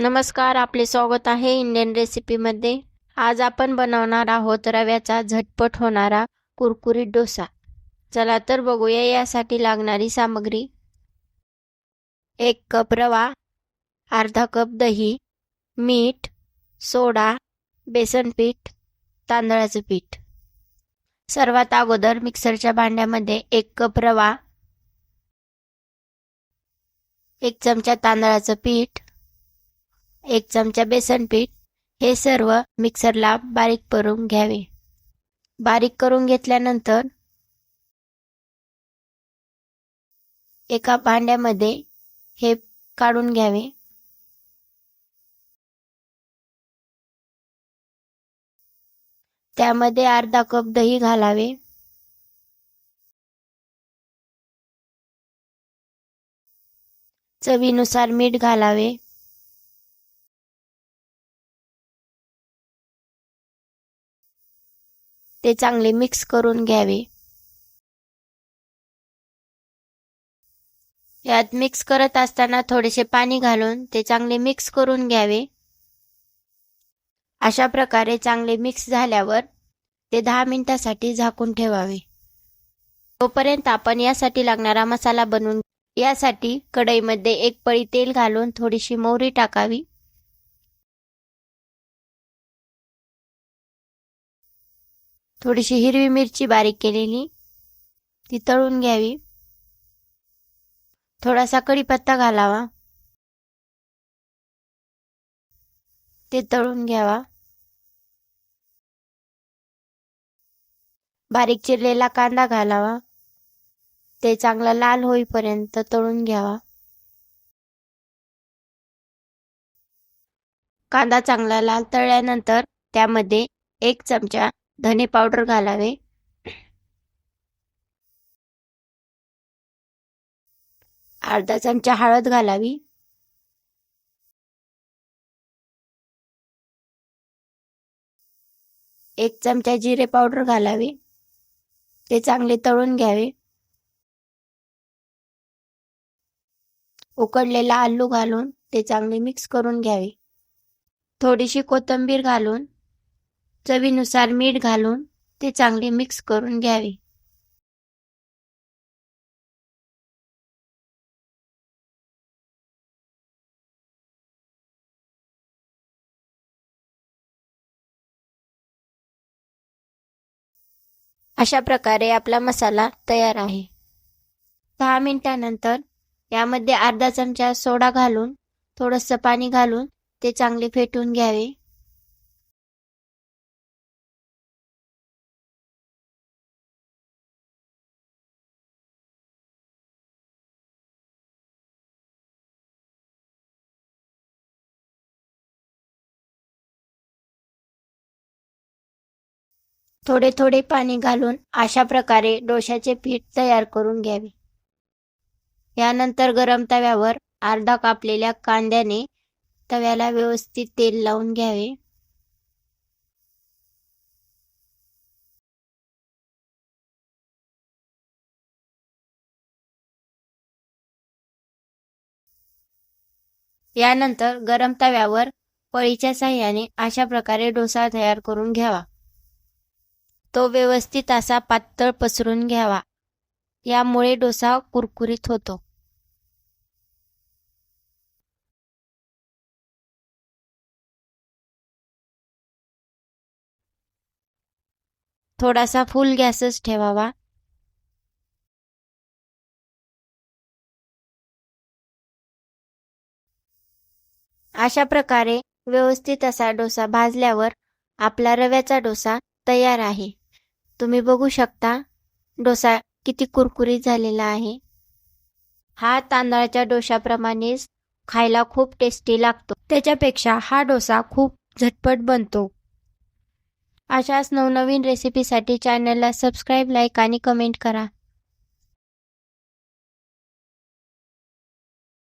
नमस्कार आपले स्वागत आहे इंडियन रेसिपीमध्ये आज आपण बनवणार आहोत रव्याचा झटपट होणारा कुरकुरीत डोसा. चला तर बघूया यासाठी लागणारी सामग्री. एक कप रवा अर्धा कप दही मीठ सोडा बेसन पीठ तांदळाचं पीठ. सर्वात अगोदर मिक्सरच्या भांड्यामध्ये एक कप रवा एक चमचा तांदळाचं पीठ एक चमचा बेसन पीठ हे सर्व मिक्सरला बारीक करून घ्यावे. बारीक करून घेतल्यानंतर एका भांड्यामध्ये हे काढून घ्यावे. त्यामध्ये अर्धा कप दही घालावे. चवीनुसार मीठ घालावे. ते चांगले मिक्स करून घ्यावे. यात मिक्स करत असताना थोडेसे पाणी घालून ते चांगले मिक्स करून घ्यावे. अशा प्रकारे चांगले मिक्स झाल्यावर ते दहा मिनिटासाठी झाकून ठेवावे. तोपर्यंत आपण यासाठी लागणारा मसाला बनवून यासाठी कढईमध्ये एक पळी तेल घालून थोडीशी मोहरी टाकावी. थोडीशी हिरवी मिरची बारीक केलेली. ती तळून घ्यावी. थोडासा कढीपत्ता घालावा. ते तळून घ्यावा. बारीक चिरलेला कांदा घालावा. ते चांगला लाल होईपर्यंत तळून घ्यावा. कांदा चांगला लाल तळल्यानंतर त्यामध्ये एक चमचा धने पावडर घालावे. अर्धा चमचा हळद घालावी. एक चमचा जिरे पावडर घालावी. ते चांगले तळून घ्यावे. उकडलेला आलू घालून ते चांगले मिक्स करून घ्यावे. थोडीशी कोथिंबीर घालून चवीनुसार मीठ घालून ते चांगले मिक्स करून घ्यावे. अशा प्रकारे आपला मसाला तयार आहे. दहा मिनिटानंतर यामध्ये अर्धा चमचा सोडा घालून थोडंसं पाणी घालून ते चांगले फेटून घ्यावे. थोडे थोडे पाणी घालून अशा प्रकारे डोशाचे पीठ तयार करून घ्यावे. यानंतर गरम तव्यावर अर्धा कापलेल्या कांद्याने तव्याला व्यवस्थित तेल लावून घ्यावे. यानंतर गरम तव्यावर पळीच्या साह्याने अशा प्रकारे डोसा तयार करून घ्यावा. तो व्यवस्थित असा पातळ पसरून घ्यावा. यामुळे डोसा कुरकुरीत होतो. थोडासा फुल गॅसच ठेवावा. अशा प्रकारे व्यवस्थित असा डोसा भाजल्यावर आपला रव्याचा डोसा तयार आहे. तुम्ही बघू शकता डोसा किती कुरकुरीत झालेला आहे. हा तांदळाच्या डोशाप्रमाणेच खायला खूप टेस्टी लागतो. त्याच्यापेक्षा हा डोसा खूप झटपट बनतो. अशाच नवनवीन रेसिपीसाठी चॅनलला सबस्क्राईब लाईक आणि कमेंट करा.